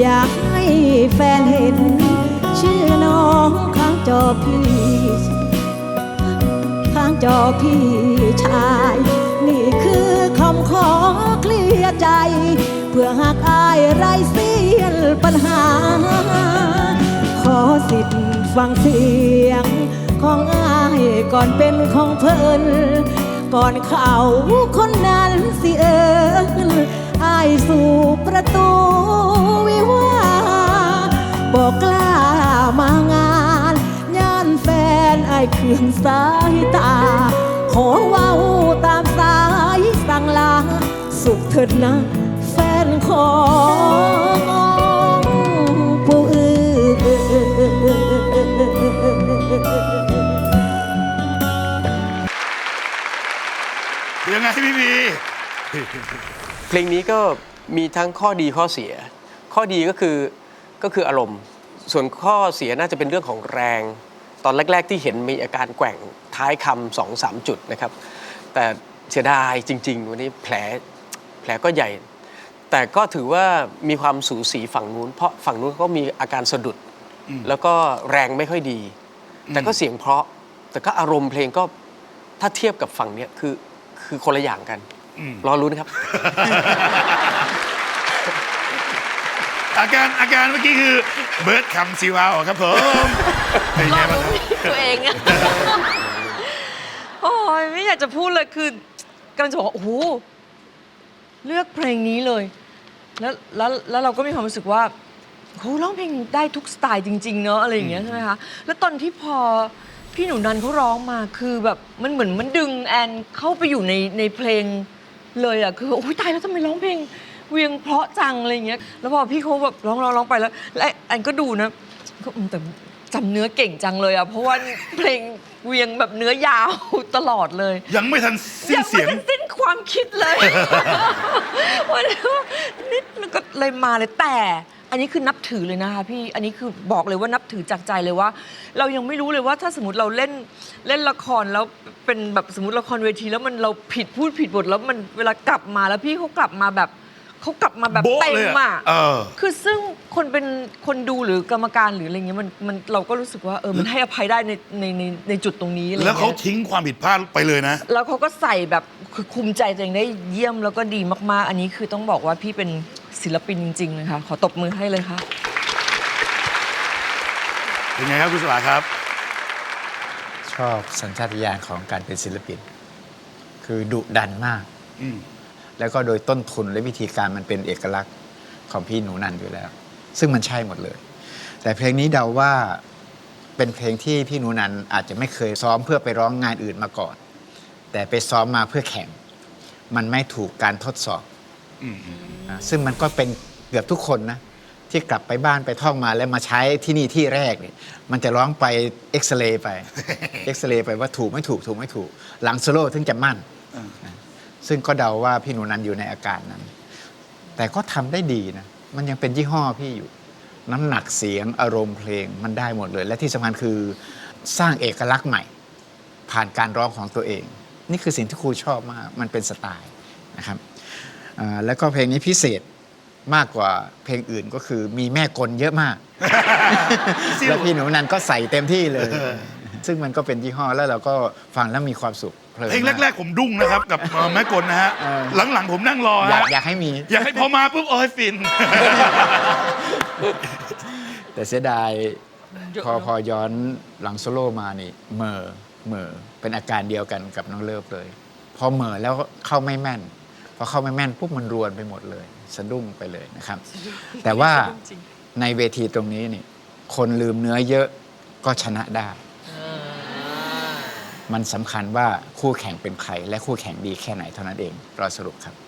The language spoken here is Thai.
อยากให้แฟนเห็น ชื่อน้องข้างจอพี่ข้างจอพี่ชาย นี่คือคำขอเคลียร์ใจ เพื่อหากอายไรเสียนปัญหา ขอสิทธิ์ฟังเสียง ของอายก่อนเป็นของเพิ่นก่อนเขาคนนั้นสิเอิญอายสู คืนสายตา ขอว้าตามสายสั่งลา สุขเถิดนะแฟนของผู้อื่นยังไงพี่บีเพลงนี้ก็มีทั้งข้อดีข้อเสีย ข้อดีก็คือก็คืออารมณ์ ส่วนข้อเสียน่าจะเป็นเรื่องของแรง ตอนแรก ๆ ที่เห็นมีอาการแกว่งท้ายคำสองสามจุดนะครับ แต่เสียดายจริง ๆ วันนี้แผลแผลก็ใหญ่ แต่ก็ถือว่ามีความสูสีฝั่งนู้น เพราะฝั่งนู้นก็มีอาการสะดุด แล้วก็แรงไม่ค่อยดี แต่ก็เสียงเพราะ แต่ก็อารมณ์เพลงก็ถ้าเทียบกับฝั่งเนี้ยคือคือคนละอย่างกันรอรู้นะครับ อาการอาการเมื่อกี้คือเบิร์ดคำซีวาวครับผมเป็นไงบ้างครับตัวเองอะโอ้ยไม่อยากจะพูดเลยคือกำลังจะบอกว่าโอ้โหเลือกเพลงนี้เลยแล้วแล้วแล้วเราก็มีความรู้สึกว่าโหร้องเพลงได้ทุกสไตล์จริง ๆ เนอะอะไรอย่างเงี้ยใช่ไหมคะแล้วตอนที่พอพี่หนูนันเขาร้องมาคือแบบมันเหมือนมันดึงแอนเข้าไปอยู่ในในเพลงเลยอะคือโอ้ยตายแล้วทำไมร้องเพลง เวียงเพราะจังอะไรอย่างเงี้ย แล้วพอพี่เขาแบบร้องร้องร้องไปแล้วและแอนก็ดูนะก็อืมแต่จำเนื้อเก่งจังเลยอะเพราะว่าเพลงเวียงแบบเนื้อยาวตลอดเลย ยังไม่ทันสิ้นยังเสีไม่ยงได้สิ้นความคิดเลย วันนี้ว่านิดแล้วก็เลยมาเลยแต่ อันนี้คือนับถือเลยนะคะพี่อันนี้คือบอกเลยว่านับถือจากใจเลยว่า เรายังไม่รู้เลยว่าถ้าสมมติเราเล่นเล่นละครแล้วเป็นแบบสมมติละครเวที แล้วมันเราผิดพูดผิดบทแล้วมันเวลากลับมาแล้วพี่เขากลับมาแบบ เขากลับมาแบบโบ๊ะเต็เลมยอะอะเออ คือซึ่งคนเป็นคนดูหรือกรรมการหรืออะไรเงี้ยมันมันเราก็รู้สึกว่าเออมันให้อภัยได้ในในในในจุดตรงนี้อะไรแล้วเขาเงี้ยทิ้งความผิดพลาดไปเลยนะ แล้วเขาก็ใส่แบบคือคุมใจตัวเองได้เยี่ยมแล้วก็ดีมาก ๆ อันนี้คือต้องบอกว่าพี่เป็นศิลปินจริง ๆ เลยค่ะ ขอตบมือให้เลยค่ะ เป็นไงครับคุณสลาครับ ชอบสัญชาตญาณของการเป็นศิลปิน คือดุดันมาก อืม แล้วก็โดยต้นทุนและวิธีการมันเป็นเอกลักษณ์ของพี่หนูนันอยู่แล้ว ซึ่งมันใช่หมดเลย แต่เพลงนี้เดาว่าเป็นเพลงที่พี่หนูนันอาจจะไม่เคยซ้อมเพื่อไปร้องงานอื่นมาก่อน แต่ไปซ้อมมาเพื่อแข่ง มันไม่ถูกการทดสอบอืมอืมนะซึ่งมันก็เป็นเกือบทุกคนนะที่กลับไปบ้านไปท่องมาแล้วมาใช้ที่นี่ที่แรกเนี่ยมันจะร้องไปเอ็กซเรย์ไปเอ็กซเรย์ไปว่าถูกไม่ถูกถูกไม่ถูก หลังโซโล่ถึงจะมั่นนะ ซึ่งก็เดาว่าพี่หนูนันอยู่ในอาการนั้น แต่ก็ทำได้ดีนะ มันยังเป็นยี่ห้อพี่อยู่ น้ำหนักเสียงอารมณ์เพลงมันได้หมดเลย และที่สำคัญคือสร้างเอกลักษณ์ใหม่ ผ่านการร้องของตัวเอง นี่คือสิ่งที่ครูชอบมาก มันเป็นสไตล์นะครับอ่าแล้วก็เพลงนี้พิเศษมากกว่าเพลงอื่นก็คือมีแม่กลเยอะมากซิ่วแล้วพี่หนูนันก็ใส่เต็มที่เลย ซึ่งมันก็เป็นยี่ห้อแล้วเราก็ฟังแล้วมีความสุขเพลินเพลงมาก แรก ๆ ผมดุ้งนะครับ กับเอ่อแม่กลนะฮะ เออ หลัง ๆ ผมนั่งรออยากฮะอยากให้มี อยากให้พอมาปุ๊บโอ้ยฟิน แต่เสียดายเยอะพอเนอะ พอย้อนหลังโซโล่มานี่เหม่อเหม่อเป็นอาการเดียวกันกับน้องเลิฟเลย พอเหม่อแล้วเข้าไม่แม่น พอเข้าไม่แม่นปุ๊บมันรวนไปหมดเลยสะดุ้งไปเลยนะครับ แต่ว่าในเวทีตรงนี้นี่คนลืมเนื้อเยอะก็ชนะได้ มันสำคัญว่าคู่แข่งเป็นใคร และคู่แข่งดีแค่ไหนเท่านั้นเองรอสรุปครับ